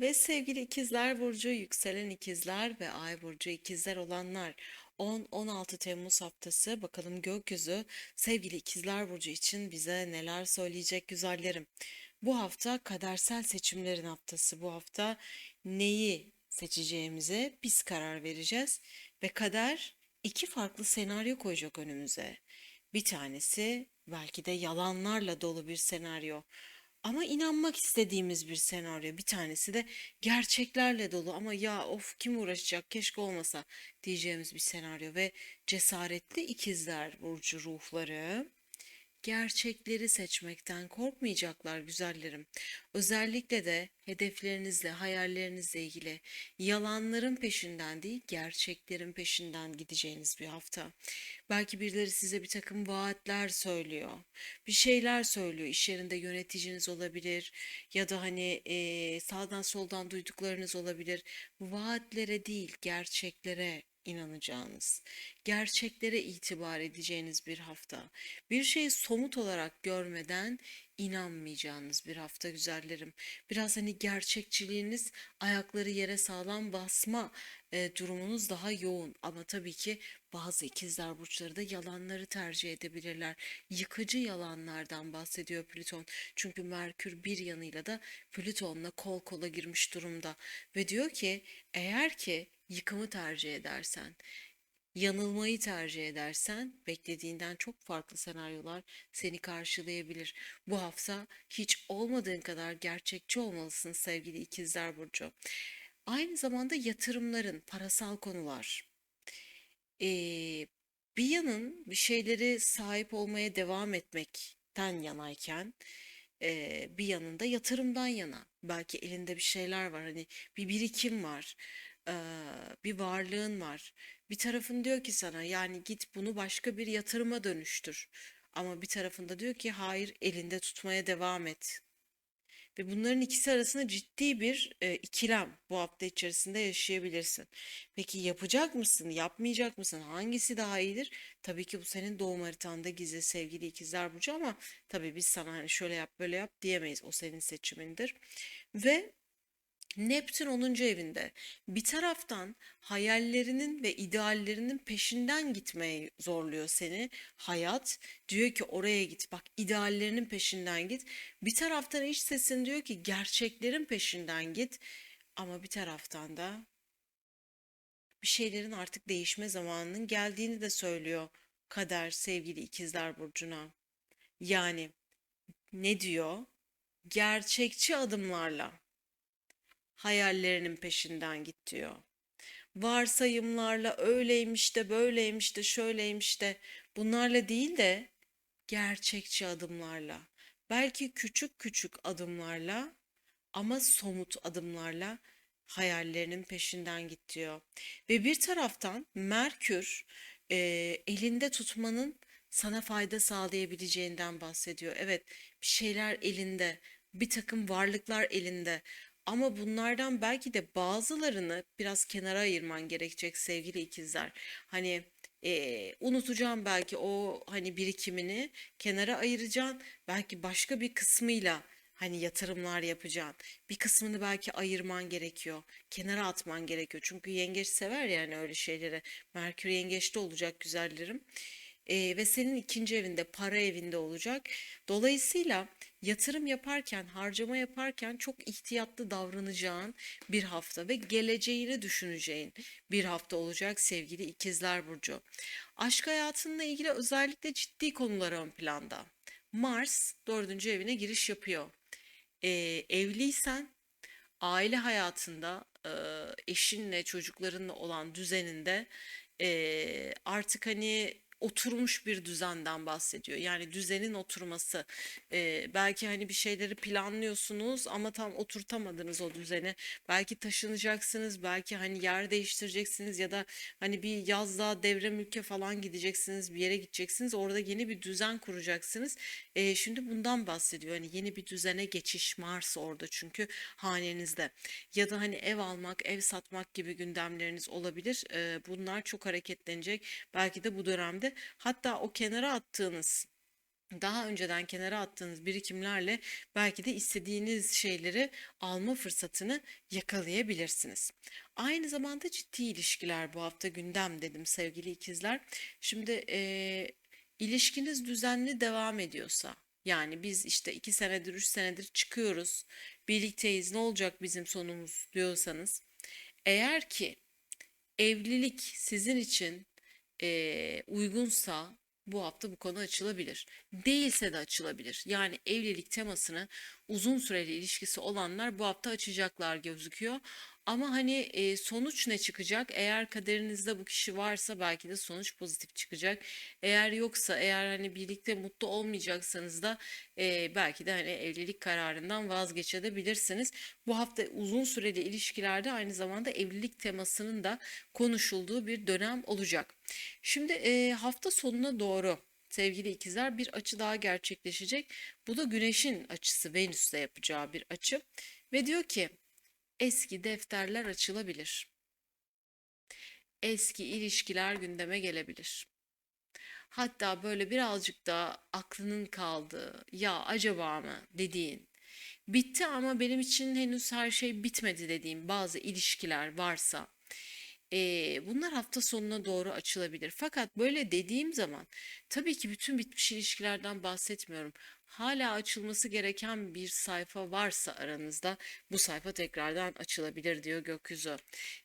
Ve sevgili ikizler burcu, yükselen ikizler ve ay burcu ikizler olanlar 10-16 Temmuz haftası bakalım gökyüzü sevgili ikizler burcu için bize neler söyleyecek güzellerim. Bu hafta kadersel seçimlerin haftası. Bu hafta neyi seçeceğimize biz karar vereceğiz ve kader iki farklı senaryo koyacak önümüze. Bir tanesi belki de yalanlarla dolu bir senaryo. Ama inanmak istediğimiz bir senaryo. Bir tanesi de gerçeklerle dolu. Ama ya of kim uğraşacak? Keşke olmasa diyeceğimiz bir senaryo ve cesaretli ikizler burcu ruhları gerçekleri seçmekten korkmayacaklar güzellerim. Özellikle de hedeflerinizle, hayallerinizle ilgili yalanların peşinden değil, gerçeklerin peşinden gideceğiniz bir hafta. Belki birileri size bir takım vaatler söylüyor. Bir şeyler söylüyor. İş yerinde yöneticiniz olabilir ya da hani eee, sağdan soldan duyduklarınız olabilir. Vaatlere değil, gerçeklere inanacağınız, gerçeklere itibar edeceğiniz bir hafta. Bir şeyi somut olarak görmeden inanmayacağınız bir hafta güzellerim. Biraz hani gerçekçiliğiniz, ayakları yere sağlam basma e, durumunuz daha yoğun. Ama tabii ki bazı ikizler burçları da yalanları tercih edebilirler. Yıkıcı yalanlardan bahsediyor Plüton. Çünkü Merkür bir yanıyla da Plüton'la kol kola girmiş durumda. Ve diyor ki eğer ki yıkımı tercih edersen, yanılmayı tercih edersen beklediğinden çok farklı senaryolar seni karşılayabilir. Bu hafta hiç olmadığın kadar gerçekçi olmalısın sevgili ikizler burcu. Aynı zamanda yatırımların, parasal konular. Ee, bir yanın bir şeyleri sahip olmaya devam etmekten yanayken ee, bir yanında yatırımdan yana. Belki elinde bir şeyler var hani bir birikim var, bir varlığın var. Bir tarafın diyor ki sana yani git bunu başka bir yatırıma dönüştür. Ama bir tarafında diyor ki hayır elinde tutmaya devam et. Ve bunların ikisi arasında ciddi bir e, ikilem bu hafta içerisinde yaşayabilirsin. Peki yapacak mısın, yapmayacak mısın? Hangisi daha iyidir? Tabii ki bu senin doğum haritanda gizli sevgili ikizler burcu ama tabii biz sana hani şöyle yap böyle yap diyemeyiz. O senin seçimindir. Ve Neptün onuncu evinde. Bir taraftan hayallerinin ve ideallerinin peşinden gitmeye zorluyor seni. Hayat diyor ki oraya git. Bak ideallerinin peşinden git. Bir taraftan iç sesin diyor ki gerçeklerin peşinden git. Ama bir taraftan da bir şeylerin artık değişme zamanının geldiğini de söylüyor kader sevgili ikizler burcuna. Yani ne diyor? Gerçekçi adımlarla hayallerinin peşinden git diyor. Varsayımlarla öyleymiş de böyleymiş de şöyleymiş de bunlarla değil de gerçekçi adımlarla. Belki küçük küçük adımlarla ama somut adımlarla hayallerinin peşinden git diyor. Ve bir taraftan Merkür e, elinde tutmanın sana fayda sağlayabileceğinden bahsediyor. Evet, bir şeyler elinde, bir takım varlıklar elinde. Ama bunlardan belki de bazılarını biraz kenara ayırman gerekecek sevgili ikizler. Hani eee, unutacağım belki o hani birikimini kenara ayıracaksın. Belki başka bir kısmıyla hani yatırımlar yapacaksın. Bir kısmını belki ayırman gerekiyor. Kenara atman gerekiyor. Çünkü yengeç sever yani öyle şeyleri. Merkür yengeçte olacak güzellerim. Eee, ve senin ikinci evinde, para evinde olacak. Dolayısıyla yatırım yaparken, harcama yaparken çok ihtiyatlı davranacağın bir hafta ve geleceğini düşüneceğin bir hafta olacak sevgili İkizler Burcu. Aşk hayatınla ilgili özellikle ciddi konular ön planda. Mars dördüncü evine giriş yapıyor. Eee, evliysen aile hayatında eee, eşinle çocuklarınla olan düzeninde eee, artık hani oturmuş bir düzenden bahsediyor. Yani düzenin oturması. Eee, belki hani bir şeyleri planlıyorsunuz ama tam oturtamadınız o düzeni. Belki taşınacaksınız, belki hani yer değiştireceksiniz ya da hani bir yazlığa devre mülke falan gideceksiniz, bir yere gideceksiniz. Orada yeni bir düzen kuracaksınız. Eee, şimdi bundan bahsediyor. Hani yeni bir düzene geçiş Mars orada çünkü hanenizde. Ya da hani ev almak, ev satmak gibi gündemleriniz olabilir. Eee, bunlar çok hareketlenecek. Belki de bu dönemde hatta o kenara attığınız daha önceden kenara attığınız birikimlerle belki de istediğiniz şeyleri alma fırsatını yakalayabilirsiniz. Aynı zamanda ciddi ilişkiler bu hafta gündem dedim sevgili ikizler. Şimdi eee, ilişkiniz düzenli devam ediyorsa, yani biz işte iki senedir, üç senedir çıkıyoruz, birlikteyiz, ne olacak bizim sonumuz diyorsanız, eğer ki evlilik sizin için eee, uygunsa bu hafta bu konu açılabilir. Değilse de açılabilir. Yani evlilik temasını uzun süreli ilişkisi olanlar bu hafta açacaklar gözüküyor. Ama hani e, sonuç ne çıkacak? Eğer kaderinizde bu kişi varsa belki de sonuç pozitif çıkacak. Eğer yoksa, eğer hani birlikte mutlu olmayacaksanız da e, belki de hani evlilik kararından vazgeçebilirsiniz. Bu hafta uzun süreli ilişkilerde aynı zamanda evlilik temasının da konuşulduğu bir dönem olacak. Şimdi e, hafta sonuna doğru sevgili ikizler bir açı daha gerçekleşecek. Bu da Güneş'in açısı Venüs'te yapacağı bir açı ve diyor ki eski defterler açılabilir. Eski ilişkiler gündeme gelebilir. Hatta böyle birazcık da aklının kaldığı ya acaba mı dediğin bitti ama benim için henüz her şey bitmedi dediğim bazı ilişkiler varsa Eee, bunlar hafta sonuna doğru açılabilir. Fakat böyle dediğim zaman tabii ki bütün bitmiş ilişkilerden bahsetmiyorum. Hala açılması gereken bir sayfa varsa aranızda bu sayfa tekrardan açılabilir diyor gökyüzü.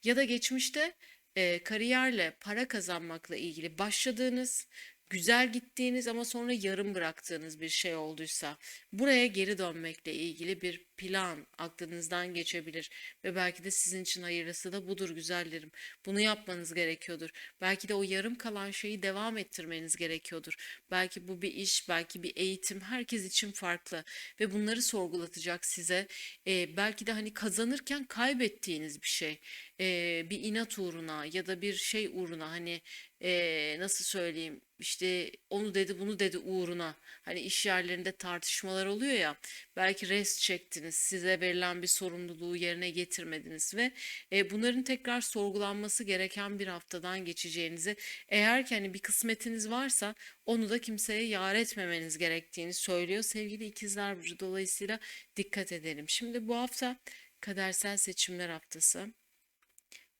Ya da geçmişte eee, kariyerle para kazanmakla ilgili başladığınız, güzel gittiğiniz ama sonra yarım bıraktığınız bir şey olduysa buraya geri dönmekle ilgili bir plan aklınızdan geçebilir ve belki de sizin için hayırlısı da budur güzellerim. Bunu yapmanız gerekiyordur. Belki de o yarım kalan şeyi devam ettirmeniz gerekiyordur. Belki bu bir iş, belki bir eğitim herkes için farklı ve bunları sorgulatacak size. Ee, belki de hani kazanırken kaybettiğiniz bir şey. Ee, bir inat uğruna ya da bir şey uğruna hani ee, nasıl söyleyeyim işte onu dedi bunu dedi uğruna hani iş yerlerinde tartışmalar oluyor ya belki rest çektiniz size verilen bir sorumluluğu yerine getirmediniz ve e, bunların tekrar sorgulanması gereken bir haftadan geçeceğinizi eğer ki hani bir kısmetiniz varsa onu da kimseye yar etmemeniz gerektiğini söylüyor sevgili ikizler burcu dolayısıyla dikkat edelim şimdi bu hafta kadersel seçimler haftası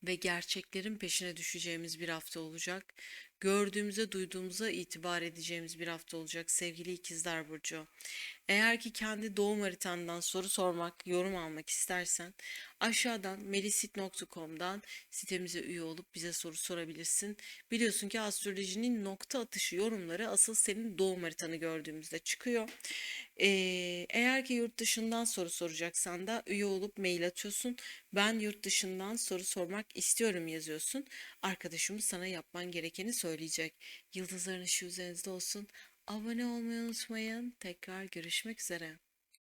ve gerçeklerin peşine düşeceğimiz bir hafta olacak. Gördüğümüze, duyduğumuza itibar edeceğimiz bir hafta olacak sevgili ikizler burcu. Eğer ki kendi doğum haritandan soru sormak, yorum almak istersen aşağıdan melisit.com'dan sitemize üye olup bize soru sorabilirsin. Biliyorsun ki astrolojinin nokta atışı yorumları asıl senin doğum haritanı gördüğümüzde çıkıyor. Ee, eğer ki yurt dışından soru soracaksan da üye olup mail atıyorsun. Ben yurt dışından soru sormak istiyorum yazıyorsun. Arkadaşımız sana yapman gerekeni söyleyecek. Yıldızların ışığı üzerinizde olsun. Abone olmayı unutmayın. Tekrar görüşmek üzere.